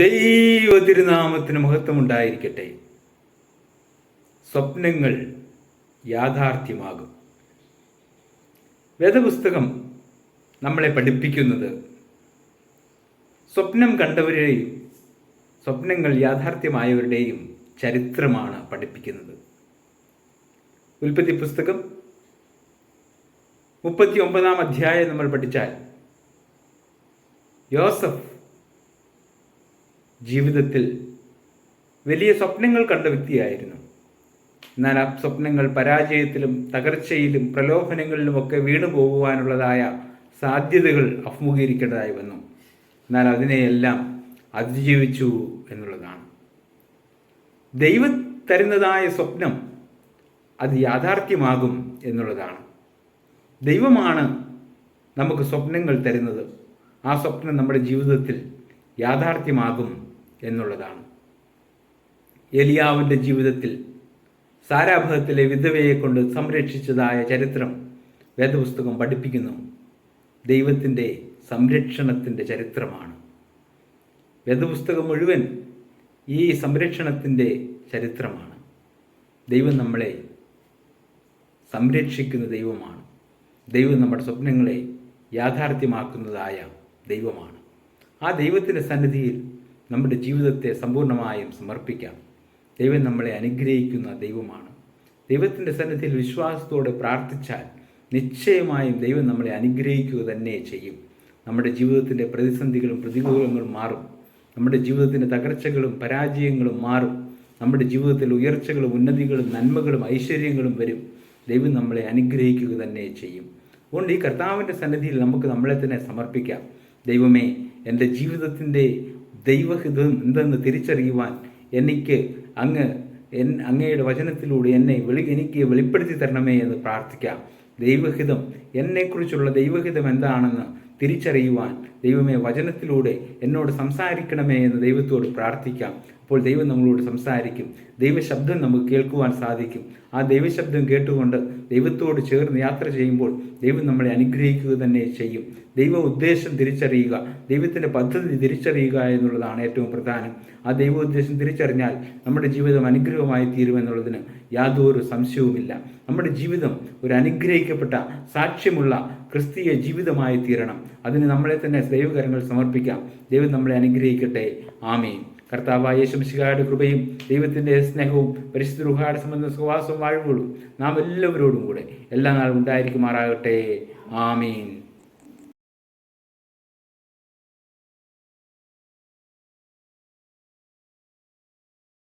ദൈവ തിരുനാമത്തിന് മഹത്വമുണ്ടായിരിക്കട്ടെ. സ്വപ്നങ്ങൾ യാഥാർത്ഥ്യമാകും. വേദപുസ്തകം നമ്മളെ പഠിപ്പിക്കുന്നത് സ്വപ്നം കണ്ടവരുടെയും സ്വപ്നങ്ങൾ യാഥാർത്ഥ്യമായവരുടെയും ചരിത്രമാണ് പഠിപ്പിക്കുന്നത്. ഉൽപ്പത്തി പുസ്തകം മുപ്പത്തി ഒമ്പതാം അധ്യായം നമ്മൾ പഠിച്ചാൽ യോസഫ് ജീവിതത്തിൽ വലിയ സ്വപ്നങ്ങൾ കണ്ട വ്യക്തിയായിരുന്നു. എന്നാൽ ആ സ്വപ്നങ്ങൾ പരാജയത്തിലും തകർച്ചയിലും പ്രലോഭനങ്ങളിലുമൊക്കെ വീണു പോകുവാനുള്ളതായ സാധ്യതകൾ അഭിമുഖീകരിക്കേണ്ടതായി വന്നു. എന്നാൽ അതിനെയെല്ലാം അതിജീവിച്ചു എന്നുള്ളതാണ്. ദൈവ തരുന്നതായ സ്വപ്നം അത് യാഥാർത്ഥ്യമാകും എന്നുള്ളതാണ്. ദൈവമാണ് നമുക്ക് സ്വപ്നങ്ങൾ തരുന്നത്. ആ സ്വപ്നം നമ്മുടെ ജീവിതത്തിൽ യാഥാർത്ഥ്യമാകും എന്നുള്ളതാണ്. എലിയാവിന്റെ ജീവിതത്തിൽ സാരാഭവത്തിലെ വിധവയെ കൊണ്ട് സംരക്ഷിച്ചതായ ചരിത്രം വേദപുസ്തകം പഠിപ്പിക്കുന്നു. ദൈവത്തിന്റെ സംരക്ഷണത്തിന്റെ ചരിത്രമാണ്. വേദപുസ്തകം മുഴുവൻ ഈ സംരക്ഷണത്തിന്റെ ചരിത്രമാണ്. ദൈവം നമ്മളെ സംരക്ഷിക്കുന്ന ദൈവമാണ്. ദൈവം നമ്മുടെ സ്വപ്നങ്ങളെ യാഥാർത്ഥ്യമാക്കുന്നതായ ദൈവമാണ്. ആ ദൈവത്തിന്റെ സന്നിധിയിൽ നമ്മുടെ ജീവിതത്തെ സമ്പൂർണമായും സമർപ്പിക്കാം. ദൈവം നമ്മളെ അനുഗ്രഹിക്കുന്ന ദൈവമാണ്. ദൈവത്തിന്റെ സന്നിധിയിൽ വിശ്വാസത്തോടെ പ്രാർത്ഥിച്ചാൽ നിശ്ചയമായും ദൈവം നമ്മളെ അനുഗ്രഹിക്കുക തന്നെ ചെയ്യും. നമ്മുടെ ജീവിതത്തിന്റെ പ്രതിസന്ധികളും പ്രതികൂലങ്ങളും മാറും. നമ്മുടെ ജീവിതത്തിന്റെ തകർച്ചകളും പരാജയങ്ങളും മാറും. നമ്മുടെ ജീവിതത്തിൽ ഉയർച്ചകളും ഉന്നതികളും നന്മകളും ഐശ്വര്യങ്ങളും വരും. ദൈവം നമ്മളെ അനുഗ്രഹിക്കുക തന്നെ ചെയ്യും. അതുകൊണ്ട് ഈ കർത്താവിന്റെ സന്നിധിയിൽ നമുക്ക് നമ്മളെ തന്നെ സമർപ്പിക്കാം. ദൈവമേ എന്റെ ജീവിതത്തിന്റെ ദൈവഹിതം എന്തെന്ന് തിരിച്ചറിയുവാൻ എനിക്ക് അങ്ങ് എൻ അങ്ങയുടെ വചനത്തിലൂടെ എന്നെ വെളി എനിക്ക് വെളിപ്പെടുത്തി തരണമേ എന്ന് പ്രാർത്ഥിക്കാം. ദൈവഹിതം എന്നെക്കുറിച്ചുള്ള ദൈവഹിതം എന്താണെന്ന് തിരിച്ചറിയുവാൻ ദൈവമേ വചനത്തിലൂടെ എന്നോട് സംസാരിക്കണമേ എന്ന് ദൈവത്തോട് പ്രാർത്ഥിക്കാം. അപ്പോൾ ദൈവം നമ്മളോട് സംസാരിക്കും. ദൈവശബ്ദം നമുക്ക് കേൾക്കുവാൻ സാധിക്കും. ആ ദൈവശബ്ദം കേട്ടുകൊണ്ട് ദൈവത്തോട് ചേർന്ന് യാത്ര ചെയ്യുമ്പോൾ ദൈവം നമ്മളെ അനുഗ്രഹിക്കുക തന്നെ ചെയ്യും. ദൈവ ഉദ്ദേശം തിരിച്ചറിയുക. ദൈവത്തിന്റെ പദ്ധതി തിരിച്ചറിയുക എന്നുള്ളതാണ് ഏറ്റവും പ്രധാനം. ആ ദൈവ ഉദ്ദേശം തിരിച്ചറിഞ്ഞാൽ നമ്മുടെ ജീവിതം അനുഗ്രഹമായി തീരുമെന്നുള്ളതിന് യാതൊരു സംശയവുമില്ല. നമ്മുടെ ജീവിതം ഒരു അനുഗ്രഹിക്കപ്പെട്ട സാക്ഷ്യമുള്ള ക്രിസ്തീയ ജീവിതമായി തീരണം. അതിന് നമ്മളെ തന്നെ ദൈവകരങ്ങൾ സമർപ്പിക്കാം. ദൈവം നമ്മളെ അനുഗ്രഹിക്കട്ടെ. ആമീൻ. കർത്താവായ യേശുമിശിഹായുടെ കൃപയും ദൈവത്തിന്റെ സ്നേഹവും പരിശുദ്ധ റുഹായുടെ സംബന്ധ സുഹാസവും വാഴുകളും നാം എല്ലാവരോടും കൂടെ എല്ലാ നാളും ഉണ്ടായിരിക്കുമാറാകട്ടെ. ആമീൻ.